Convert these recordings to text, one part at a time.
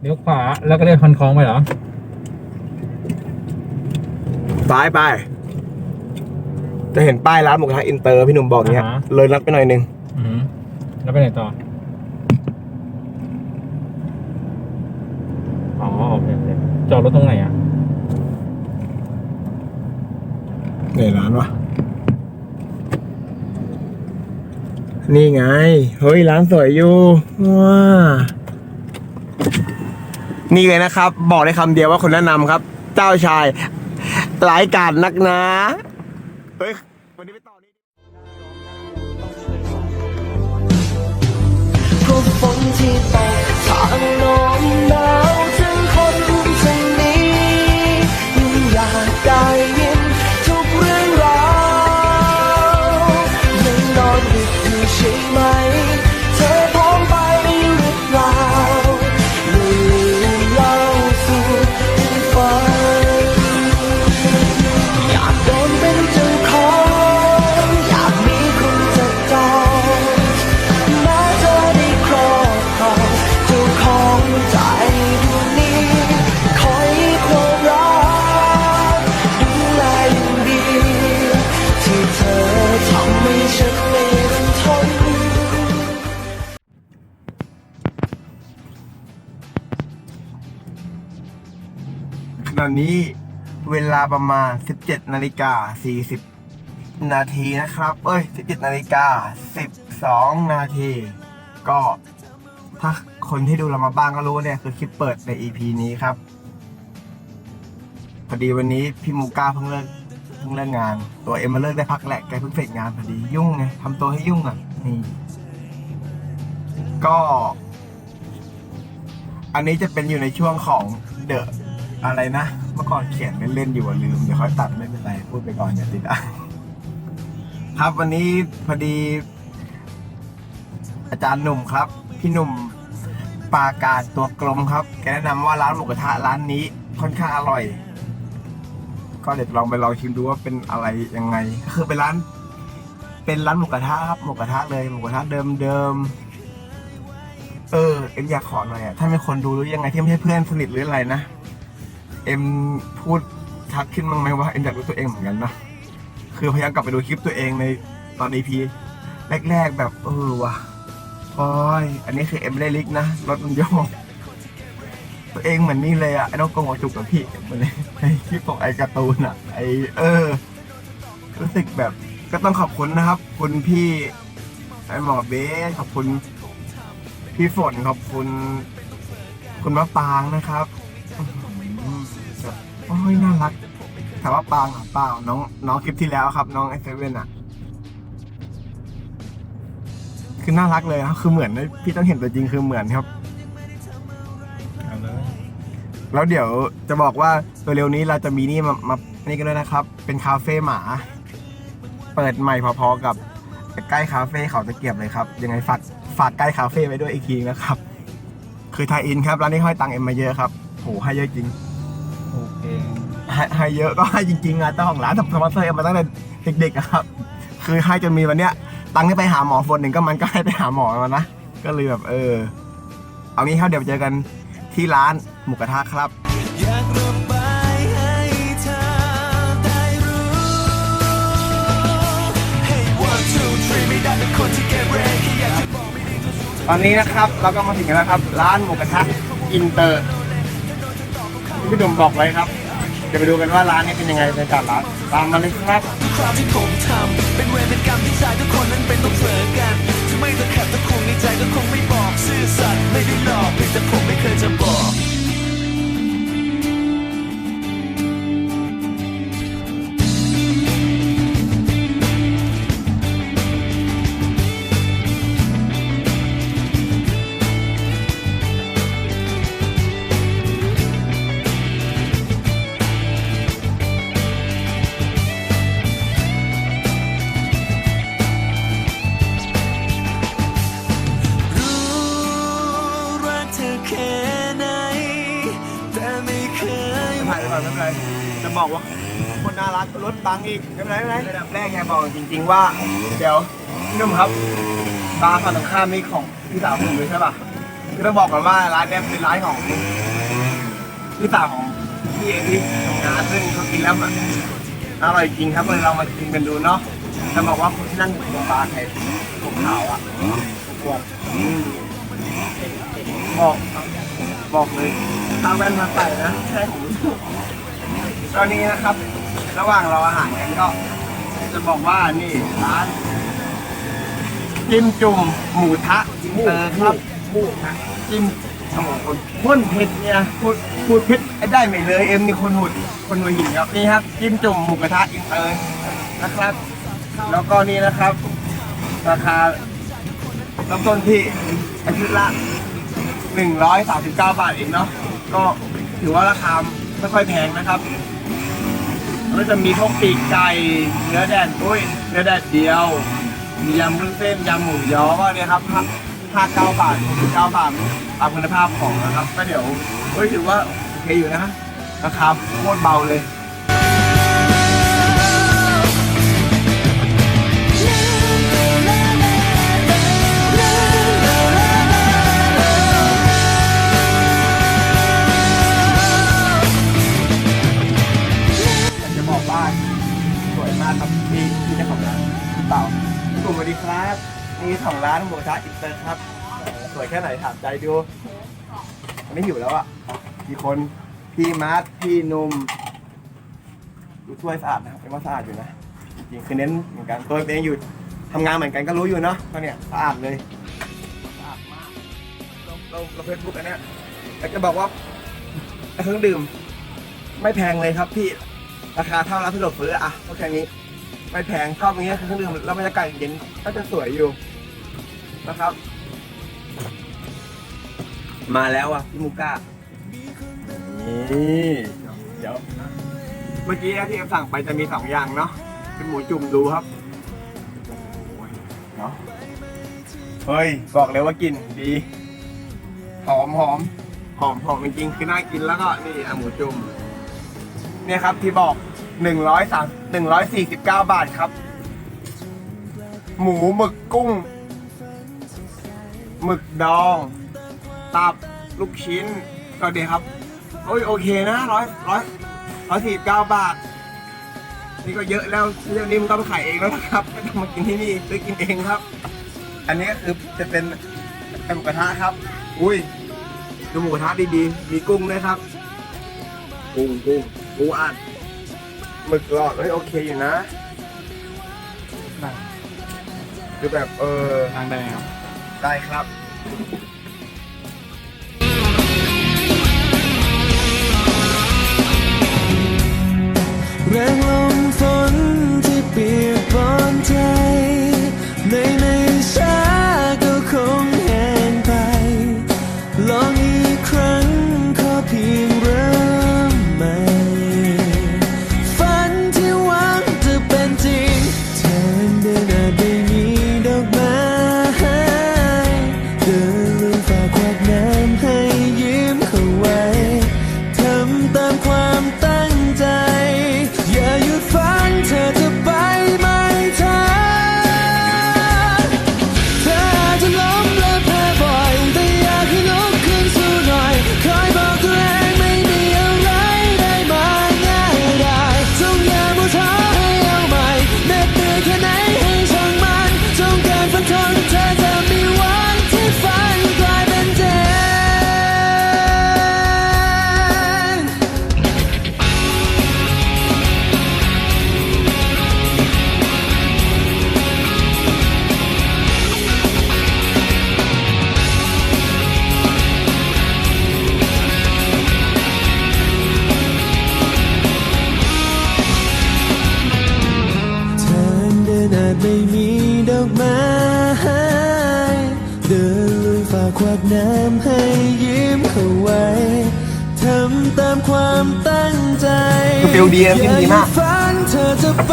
เลี้ยวขวาแล้วก็เรียกคันคลองไปเหรอซ้ายไป จะเห็นป้ายร้านหมูกระทะอินเตอร์พี่หนุ่มบอกเนี้ย อ่าฮะ เลยนัดไปหน่อยหนึง อืมแล้วไปไหนต่อ อ๋อโอเคโอเคจอดรถตรงไหนอะ ไหนร้านวะ นี่ไง เฮ้ย ร้านสวยอยู่ว้า นี่เลยนะครับ บอกได้คำเดียวว่าคนแนะนำครับ เจ้าชายหลายการนักนะเฮ้ยวันนี้ไปต่อนี่เพราะฝนที่ตกทางโลก ขณะนี้เวลาประมาณ 17 นาฬิกา 40 นาทีนะครับ เอ้ย 17 นาฬิกา 12 นาที ก็ถ้าคนที่ดูเรามาบ้างก็รู้เนี่ย คือคลิปเปิดใน EP นี้ครับ พอดีวันนี้พี่มูก้าเพิ่งเลิกเพิ่งเลิกงาน ตัวเอ็มมาเลิกได้พักแหละแกเพิ่งเสร็จงานพอดียุ่งไงทำตัวให้ยุ่งอะนี่ก็ อันนี้จะเป็นอยู่ในช่วงของเดอะ อะไรนะ เมื่อก่อนเขียนเล่นๆอยู่ลืมเดี๋ยวค่อยตัดไม่เป็นไรพูดไปก่อนอย่าติดอะครับวันนี้พอดี อาจารย์หนุ่มครับ พี่หนุ่มปาการตัวกลมครับ แกแนะนำว่าร้านหมูกระทะร้านนี้ค่อนข้างอร่อย ก็เดี๋ยวลองไปลองชิมดูว่าเป็นอะไรยังไง คือเป็นร้าน เป็นร้านหมูกระทะครับหมูกระทะเลยหมูกระทะเดิมเดิมๆเออเอ็มอยากขอหน่อยอะถ้ามีคนดูหรือยังไงที่ไม่ใช่เพื่อนสนิทหรืออะไรนะ เอ็มพูดชัดขึ้นบ้างไหมว่าเอ็มอยากรู้ตัวเองเหมือนกันนะคือพยายามกลับไปดูคลิปตัวเองในตอนอีพีแรกๆแบบเออว่ะโอ้ยอันนี้คือเอ็มไม่ลิกนะรถมันโยกตัวเองเหมือนนี่เลยอะไอ้น้องกงหัวจุกกับพี่เหมือนในในคลิปของไอ้การ์ตูนอะไอ้เออ รู้สึกแบบก็ต้องขอบคุณนะครับ คุณพี่ไอ้หมอเบสขอบคุณ พี่ฝนขอบคุณ คุณมะปางนะครับ โอ้ยน่ารักถามว่าปางหรือเปล่าน้อง น้องคลิปที่แล้วครับ น้องไอเซเว่นอะ คือน่ารักเลยครับคือเหมือนพี่ต้องเห็นตัวจริงคือเหมือนครับ เอาเลยแล้วเดี๋ยวจะบอกว่าเร็วๆนี้เราจะมีนี่มามานี่กันด้วยนะครับ เป็นคาเฟ่หมา เปิดใหม่พอๆกับใกล้คาเฟ่เขาตะเกียบเลยครับ ยังไงฝากฝากใกล้คาเฟ่ไว้ด้วยอีกทีนะครับ คือไทยอินครับร้านนี้ห้อยตังค์เอ็มมาเยอะครับโหให้เยอะจริง โอเค ให้ให้เยอะก็ให้จริงๆอะเจ้าของร้านทำสปอนเซอร์มาตั้งแต่เด็กๆอะครับ คือให้จนมีวันเนี้ยตังค์ที่ไปหาหมอฝนหนึ่งก็มันก็ให้ไปหาหมอมานะก็เลยแบบเออ เอางี้ครับเดี๋ยวเจอกันที่ร้านหมูกระทะครับอยากระบายให้เธอได้รู้ Hey one two three ไม่ได้เป็นคนที่เกเรแค่อยากจะบอกไม่ได้ตอนนี้นะครับเราก็มาถึงกันแล้วครับ ร้านหมูกระทะอินเตอร์พี่หนุ่มบอกไว้ครับ เดี๋ยวไปดูกันว่าร้านนี้เป็นยังไงในการร้านตามมาเลยครับความที่ผมทำเป็นเวรเป็นกรรมที่ชายทุกคนนั้นเป็นต้องเผลอกันถึงไม่ตะแคบตะคงในใจก็คงไม่บอกซื่อสัตย์ไม่ได้หลอกเพียงแต่ผมไม่เคยจะบอก เป็นไรจะบอกว่าคนน่ารักลดตังอีกไม่เป็นไรไม่เป็นไรระดับแรกแกบอกจริง ๆ ว่า เดี๋ยวพี่หนุ่มครับตาฝั่งตรงข้ามนี่ของพี่สาวผมเลยใช่ป่ะคือต้องบอกก่อนว่าร้านเนี้ยเป็นร้านของพี่สาวของพี่เองที่ทำงานซึ่งเขากินแล้วแบบอร่อยจริงครับเลยเรามากินกันดูเนาะจะบอกว่าคนที่นั่งอยู่ตรงบาร์ไทยผมขาวอะควบอกบอกเลยตาแว่นมาใส่นะใช่ผม ตอนนี้นะครับ ระหว่างเราอาหารกันก็ จะบอกว่านี่ร้านจิ้มจุ่มหมูทะอินเตอครับหมูทะจิ้มโอ้โหคนพ่นเผ็ดเนี่ยพูดพูดเผ็ดได้ไหมเลยเอ็มนี่คนหุดคนหัวหินครับนี่ครับจิ้มจุ่มหมูกระทะอินเตอร์นะครับ แล้วก็นี่นะครับ ราคาเริ่มต้นที่อาทิตย์ละ 139 บาทเองเนาะก็ถือว่าราคาไม่ค่อยแพงนะครับ ก็จะมีพวกปีกไก่เนื้อแดดอุ้ยเนื้อแดดเดียว มียำวุ้นเส้นยำหมูยอก็เนี่ยครับห้าเก้าบาทหกเก้าบาทตามคุณภาพของนะครับ ก็เดี๋ยวเฮ้ยถือว่าโอเคอยู่นะราคาโคตรเบาเลย ของร้านหมูกระทะอินเตอร์ครับสวยแค่ไหนถามใจดูอันนี้หิวแล้วอะกี่คนพี่มาร์ทพี่หนุ่มดูถ้วยสะอาดนะครับเป็นว่าสะอาดอยู่นะจริงๆคือเน้นเหมือนกันตัวเองอยู่ทำงานเหมือนกันก็รู้อยู่เนาะก็เนี่ยสะอาดเลยสะอาดมากเราเราเราเฟซบุ๊กอันเนี้ยอยากจะบอกว่าเครื่องดื่ม ไม่แพงเลยครับพี่ราคาเท่าร้านสะดวกซื้ออะก็แค่นี้ไม่แพงชอบอย่างเงี้ยคือเครื่องดื่มแล้วบรรยากาศเย็นก็จะสวยอยู่ นะครับ มาแล้วอะพี่มูก้านี่เดี๋ยวเมื่อกี้ที่เอ็มสั่งไปจะมีสองอย่างเนาะเป็นหมูจุ่มดูครับโอ้ยเนาะเฮ้ยบอกเลยว่ากินดีหอมหอมหอมหอมจริงๆคือน่ากินแล้วก็นี่อะหมูจุ่มเนี่ยครับที่บอกหนึ่งร้อยสามหนึ่งร้อยสี่สิบเก้าบาทครับ หมูหมึกกุ้งห มึกดอง ตับลูกชิ้น ก็ดีครับ โอ้ยโอเคนะร้อยร้อยร้อยสี่สิบเก้าบาท นี่ก็เยอะแล้วเรื่องนี้มันก็ไปขายเองแล้วนะครับไม่ต้องมากินที่นี่ซื้อกินเองครับ อันนี้ก็คือจะเป็นเป็นหมูกระทะครับ อุ้ยดูหมูกระทะดีๆ มีกุ้งด้วยครับ กุ้งกุ้งปูอัดหมึกหลอดเฮ้ยโอเคอยู่นะคือแบบเออทางแดงครับ ได้ครับ แอาจไม่มีดอกไม้เดินลุยฝ่าขวากน้ำให้ยิ้มเข้าไว้ทำตามความตั้งใจคือฟิลดีนะฟิลดีมากอย่หยุฝันเธอจะไป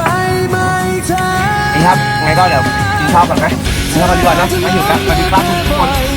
ไม่ทันนี่ครับไงก็เดี๋ยวกินข้าวก่อนไหมกินข้าวกันดีกว่านะไม่หิวแล้วสวัสดีครับทุกคนแต่